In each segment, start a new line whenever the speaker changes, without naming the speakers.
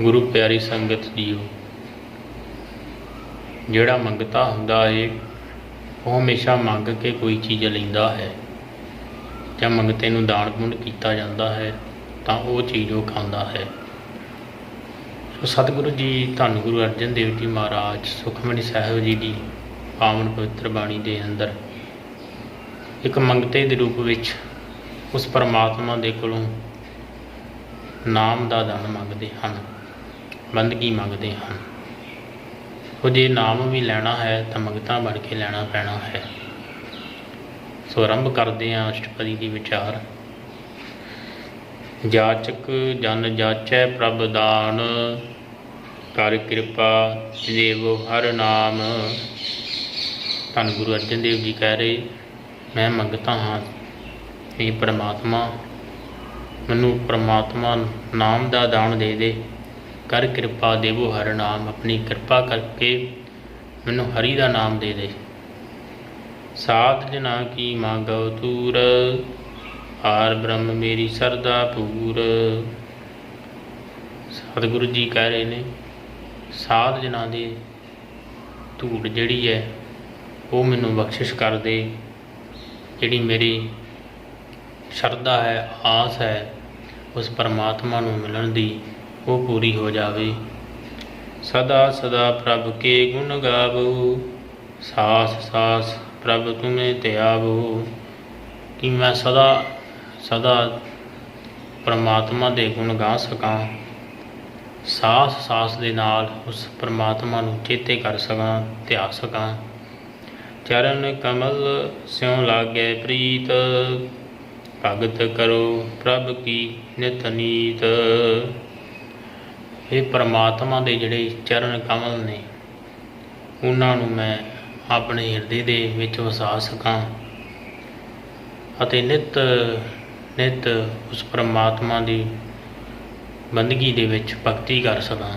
ਗੁਰੂ ਪਿਆਰੀ ਸੰਗਤ ਜੀਓ, ਜਿਹੜਾ ਮੰਗਤਾ ਹੁੰਦਾ ਹੈ ਉਹ ਹਮੇਸ਼ਾ ਮੰਗ ਕੇ ਕੋਈ ਚੀਜ਼ ਲੈਂਦਾ ਹੈ। ਜਾਂ ਮੰਗਤੇ ਨੂੰ ਦਾਨ ਪੁੰਨ ਕੀਤਾ ਜਾਂਦਾ ਹੈ, ਤਾਂ ਉਹ ਚੀਜ਼ ਉਹ ਖਾਂਦਾ ਹੈ। ਸੋ ਸਤਿਗੁਰੂ ਜੀ, ਧੰਨ ਗੁਰੂ ਅਰਜਨ ਦੇਵ ਜੀ ਮਹਾਰਾਜ, ਸੁਖਮਨੀ ਸਾਹਿਬ ਜੀ ਦੀ ਪਾਵਨ ਪਵਿੱਤਰ ਬਾਣੀ ਦੇ ਅੰਦਰ, ਇੱਕ ਮੰਗਤੇ ਦੇ ਰੂਪ ਵਿੱਚ ਉਸ ਪਰਮਾਤਮਾ ਦੇ ਕੋਲੋਂ ਨਾਮ ਦਾ ਦਾਨ ਮੰਗਦੇ ਹਨ। ਬੰਦਗੀ ਮੰਗਦੇ ਹਨ। ਸੋ ਜੇ ਨਾਮ ਵੀ ਲੈਣਾ ਹੈ ਤਾਂ ਮੰਗਤਾ ਬਣ ਕੇ ਲੈਣਾ ਪੈਣਾ ਹੈ। ਸੋ ਆਰੰਭ ਕਰਦੇ ਹਾਂ ਅਸ਼ਟਪਦੀ ਦੀ ਵਿਚਾਰ। ਜਾਚਕ ਜਨ ਜਾਚੈ ਪ੍ਰਭ ਦਾਨ, ਕਰ ਕਿਰਪਾ ਦੇਵ ਹਰ ਨਾਮ। ਧੰਨ ਗੁਰੂ ਅਰਜਨ ਦੇਵ ਜੀ ਕਹਿ ਰਹੇ, ਮੈਂ ਮੰਗਤਾ ਹਾਂ ਇਹ ਪ੍ਰਮਾਤਮਾ ਮੈਨੂੰ ਪ੍ਰਮਾਤਮਾ ਨਾਮ ਦਾ ਦਾਨ ਦੇ ਦੇ। ਕਰ ਕਿਰਪਾ ਦੇਵੋ ਹਰ ਨਾਮ, ਆਪਣੀ ਕਿਰਪਾ ਕਰਕੇ ਮੈਨੂੰ ਹਰੀ ਦਾ ਨਾਮ ਦੇ ਦੇ। ਸਾਧ ਜਨਾ ਕੀ ਮੰਗਉ ਤੂਰ ਆਰ ਬ੍ਰਹਮ ਮੇਰੀ ਸਰਦਾ ਪੂਰ। ਸਤਿਗੁਰੂ ਜੀ ਕਹਿ ਰਹੇ ਨੇ ਸਾਧ ਜਨਾ ਦੀ ਧੂੜ ਜਿਹੜੀ ਹੈ, ਉਹ ਮੈਨੂੰ ਬਖਸ਼ਿਸ਼ ਕਰ ਦੇ। ਜਿਹੜੀ ਮੇਰੀ ਸ਼ਰਧਾ ਹੈ, ਆਸ ਹੈ, ਉਸ ਪਰਮਾਤਮਾ ਨੂੰ ਮਿਲਣ ਦੀ ਉਹ ਪੂਰੀ ਹੋ ਜਾਵੇ। ਸਦਾ ਸਦਾ ਪ੍ਰਭ ਕੇ ਗੁਣ ਗਾਵੋ। ਸਾਸ ਸਾਸ ਪ੍ਰਭ ਤੁਮੇ ਧਿਆਵੋ। ਕਿ ਮੈਂ ਸਦਾ ਸਦਾ ਪਰਮਾਤਮਾ ਦੇ ਗੁਣ ਗਾ ਸਕਾਂ। ਸਾਸ ਸਾਸ ਦੇ ਨਾਲ ਉਸ ਪਰਮਾਤਮਾ ਨੂੰ ਚੇਤੇ ਕਰ ਸਕਾਂ, ਧਿਆ ਸਕਾਂ। ਚਰਨ ਕਮਲ ਸਿਉ ਲਾਗੇ ਪ੍ਰੀਤ, ਭਗਤ ਕਰੋ ਪ੍ਰਭ ਕੀ ਨਿਤ ਨੀਤ। ਇਹ ਪਰਮਾਤਮਾ ਦੇ ਜਿਹੜੇ ਚਰਨ ਕਮਲ ਨੇ, ਉਹਨਾਂ ਨੂੰ ਮੈਂ ਆਪਣੇ ਹਿਰਦੇ ਦੇ ਵਿੱਚ ਵਸਾ ਸਕਾਂ ਅਤੇ ਨਿਤ ਨਿਤ ਉਸ ਪਰਮਾਤਮਾ ਦੀ ਬੰਦਗੀ ਦੇ ਵਿੱਚ ਭਗਤੀ ਕਰ ਸਕਾਂ।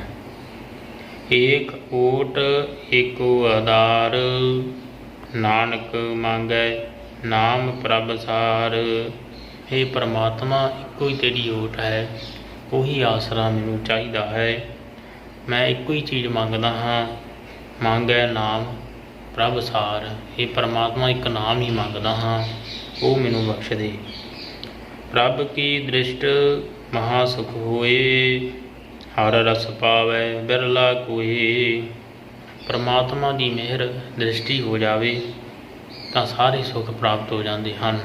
ਏਕ ਓਟ, ਏਕੋ ਆਧਾਰ, ਨਾਨਕ ਮੰਗੈ, ਨਾਮ ਪ੍ਰਭ ਸਾਰ। ਇਹ ਪਰਮਾਤਮਾ ਇੱਕੋ ਹੀ ਤੇਰੀ ਓਟ ਹੈ। ਉਹੀ ਆਸਰਾ ਮੈਨੂੰ ਚਾਹੀਦਾ ਹੈ। ਮੈਂ ਇੱਕੋ ਹੀ ਚੀਜ਼ ਮੰਗਦਾ ਹਾਂ। ਮੰਗ ਹੈ ਨਾਮ, ਪ੍ਰਭ ਸਾਰ। ਇਹ ਪਰਮਾਤਮਾ ਇੱਕ ਨਾਮ ਹੀ ਮੰਗਦਾ ਹਾਂ। ਉਹ ਮੈਨੂੰ ਬਖਸ਼ ਦੇ ਪ੍ਰਭ ਕੀ ਦ੍ਰਿਸ਼ਟ ਮਹਾ ਸੁਖ ਹੋਏ? ਹਰ ਰਸ ਪਾਵੈ, ਬਿਰਲਾ ਕੋਏ। ਪਰਮਾਤਮਾ ਦੀ ਮਿਹਰ ਦ੍ਰਿਸ਼ਟੀ ਹੋ ਜਾਵੇ, ਤਾਂ ਸਾਰੇ ਸੁੱਖ ਪ੍ਰਾਪਤ ਹੋ ਜਾਂਦੇ ਹਨ।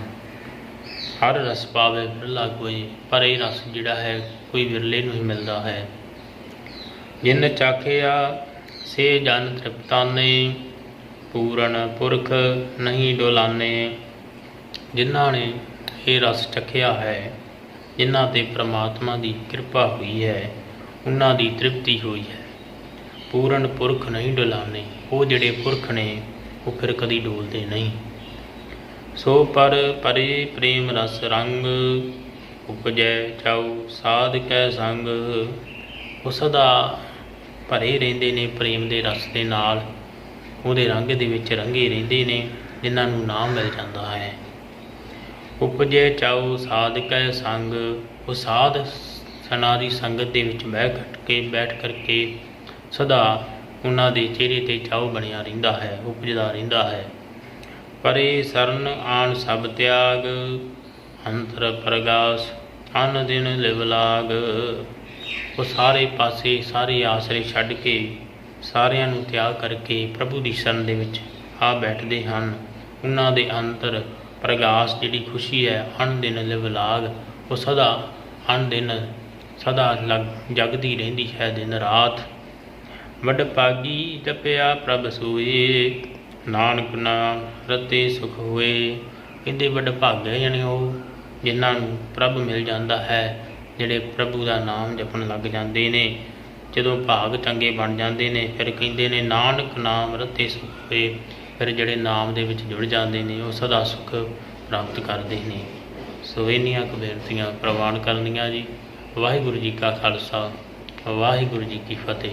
ਹਰ ਰਸ ਪਾਵੇ, ਵਿਰਲਾ ਕੋਈ, ਪਰ ਇਹ ਰਸ ਜਿਹੜਾ ਹੈ, ਕੋਈ ਵਿਰਲੇ ਨੂੰ ਹੀ ਮਿਲਦਾ ਹੈ। ਜਿਨ ਚਾਖਿਆ, ਸੇ ਜਨ ਤ੍ਰਿਪਤਾਨੇ, ਪੂਰਨ ਪੁਰਖ ਨਹੀਂ ਡੋਲਾਨੇ। ਜਿਨ੍ਹਾਂ ਨੇ ਇਹ ਰਸ ਚਖਿਆ ਹੈ, ਜਿਨ੍ਹਾਂ ਤੇ ਪ੍ਰਮਾਤਮਾ ਦੀ ਕਿਰਪਾ ਹੋਈ ਹੈ, ਉਹਨਾਂ ਦੀ ਤ੍ਰਿਪਤੀ ਹੋਈ ਹੈ। ਪੂਰਨ ਪੁਰਖ ਨਹੀਂ ਡੋਲਾਨੇ, ਉਹ ਜਿਹੜੇ ਪੁਰਖ ਨੇ, ਉਹ ਫਿਰ ਕਦੀ ਡੋਲਦੇ ਨਹੀਂ। ਸੋ ਪਰ ਪਰੇ ਪ੍ਰੇਮ ਰਸ ਰੰਗ ਉਪਜੈ ਚਾਉ ਸਾਧ ਕੈ ਸੰਗ। ਉਹ ਸਦਾ ਭਰੇ ਰਹਿੰਦੇ ਨੇ ਪ੍ਰੇਮ ਦੇ ਰਸ ਦੇ ਨਾਲ। ਉਹਦੇ ਰੰਗ ਦੇ ਵਿੱਚ ਰੰਗੇ ਰਹਿੰਦੇ ਨੇ, ਜਿਨ੍ਹਾਂ ਨੂੰ ਨਾਮ ਮਿਲ ਜਾਂਦਾ ਹੈ। ਉਪਜੈ ਚਾਉ ਸਾਧ ਕੈ ਸੰਗ। ਉਹ ਸਾਧ ਸਨਾ ਦੀ ਸੰਗਤ ਦੇ ਵਿੱਚ ਬਹਿ ਘਟ ਕੇ, ਬੈਠ ਕਰਕੇ ਸਦਾ ਉਹਨਾਂ ਦੇ ਚਿਹਰੇ ਤੇ ਚਾਉ ਬਣਿਆ ਰਹਿੰਦਾ ਹੈ, ਉਪਜਦਾ ਰਹਿੰਦਾ ਹੈ। ਪਰੇ ਸਰਨ ਆਣ ਸਭ ਤਿਆਗ, ਅੰਤਰ ਪ੍ਰਗਾਸ ਅਨ ਦਿਨ ਲਿਵ ਲਾਗ। ਉਹ ਸਾਰੇ ਪਾਸੇ, ਸਾਰੇ ਆਸਰੇ ਛੱਡ ਕੇ ਸਾਰਿਆਂ ਨੂੰ ਤਿਆਗ ਕਰਕੇ ਪ੍ਰਭੂ ਦੀ ਸ਼ਰਨ ਦੇ ਵਿੱਚ ਆ ਬੈਠਦੇ ਹਨ। ਉਹਨਾਂ ਦੇ ਅੰਤਰ ਪ੍ਰਗਾਸ ਜਿਹੜੀ ਖੁਸ਼ੀ ਹੈ, ਅਣ ਦਿਨ ਲਿਵ ਲਾਗ, ਉਹ ਸਦਾ ਅਨ ਦਿਨ, ਸਦਾ ਲਗ, ਜਗਦੀ ਰਹਿੰਦੀ ਹੈ ਦਿਨ ਰਾਤ। ਵੱਡ ਪਾਗੀ ਤਪਿਆ ਪ੍ਰਭ ਸੂਏ। ਨਾਨਕ ਨਾਮ ਰਤੇ ਸੁਖ ਹੋਏ। ਕਹਿੰਦੇ ਵੱਡ ਭਾਗੇ ਜਾਣੀ ਉਹ ਜਿਨ੍ਹਾਂ ਨੂੰ ਪ੍ਰਭ ਮਿਲ ਜਾਂਦਾ ਹੈ, ਜਿਹੜੇ ਪ੍ਰਭੂ ਦਾ ਨਾਮ ਜਪਣ ਲੱਗ ਜਾਂਦੇ ਨੇ, ਜਦੋਂ ਭਾਗ ਚੰਗੇ ਬਣ ਜਾਂਦੇ ਨੇ, ਫਿਰ ਕਹਿੰਦੇ ਨੇ, ਨਾਨਕ ਨਾਮ ਰਤੇ ਸੁਖ ਹੋਏ। ਫਿਰ ਜਿਹੜੇ ਨਾਮ ਦੇ ਵਿੱਚ ਜੁੜ ਜਾਂਦੇ ਨੇ, ਉਹ ਸਦਾ ਸੁਖ ਪ੍ਰਾਪਤ ਕਰਦੇ ਨੇ। ਸੋ ਇੰਨੀਆਂ ਕੁ ਬੇਨਤੀਆਂ ਪ੍ਰਵਾਨ ਕਰਨੀਆਂ ਜੀ। ਵਾਹਿਗੁਰੂ ਜੀ ਕਾ ਖਾਲਸਾ, ਵਾਹਿਗੁਰੂ ਜੀ ਕੀ ਫਤਿਹ।